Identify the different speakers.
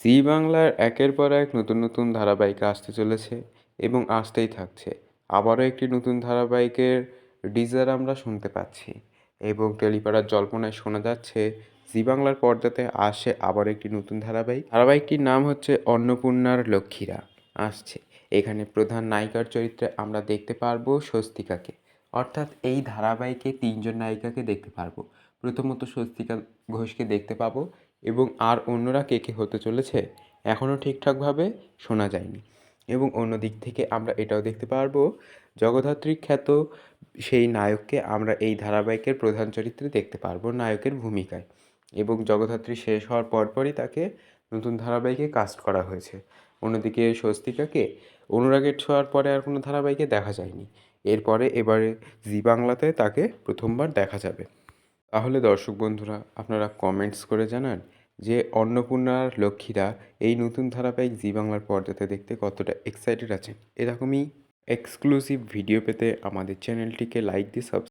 Speaker 1: জি বাংলার একের পর এক নতুন নতুন ধারাবাহিক আসতে চলেছে এবং আসতেই থাকছে। আবারও একটি নতুন ধারাবাহিকের ডিজার আমরা শুনতে পাচ্ছি এবং টেলিপাড়ার জল্পনায় শোনা যাচ্ছে, জি বাংলার পর্দাতে আসে আবার একটি নতুন ধারাবাহিক। ধারাবাহিকটির নাম হচ্ছে অন্নপূর্ণার লক্ষ্মীরা। আসছে। এখানে প্রধান নায়িকার চরিত্রে আমরা দেখতে পারব স্বস্তিকাকে। অর্থাৎ এই ধারাবাহিকে তিনজন নায়িকাকে দেখতে পারব। প্রথমত স্বস্তিকা ঘোষকে দেখতে পাবো এবং আর অন্যরা কে কে হতে চলেছে এখনও ঠিকঠাকভাবে শোনা যায়নি। এবং অন্য দিক থেকে আমরা এটাও দেখতে পারব, জগদ্ধাত্রী খ্যাত সেই নায়ককে আমরা এই ধারাবাহিকের প্রধান চরিত্রে দেখতে পারব নায়কের ভূমিকায়। এবং জগদ্ধাত্রী শেষ হওয়ার পরপরই তাকে নতুন ধারাবাহিকে কাস্ট করা হয়েছে। অন্যদিকে স্বস্তিকাকে অনুরাগের ছোঁয়ার পরে আর কোনো ধারাবাহিকে দেখা যায়নি। এরপরে এবারে জি বাংলাতে তাকে প্রথমবার দেখা যাবে। তাহলে দর্শক বন্ধুরা, আপনারা কমেন্টস করে জানান যে অন্নপূর্ণার লক্ষ্মীরা এই নতুন ধারাবাহিক জি বাংলার পর্দাতে দেখতে কতটা এক্সাইটেড আছেন। এরকমই এক্সক্লুসিভ ভিডিও পেতে আমাদের চ্যানেলটিকে লাইক দিয়ে সাবস্ক্রাইব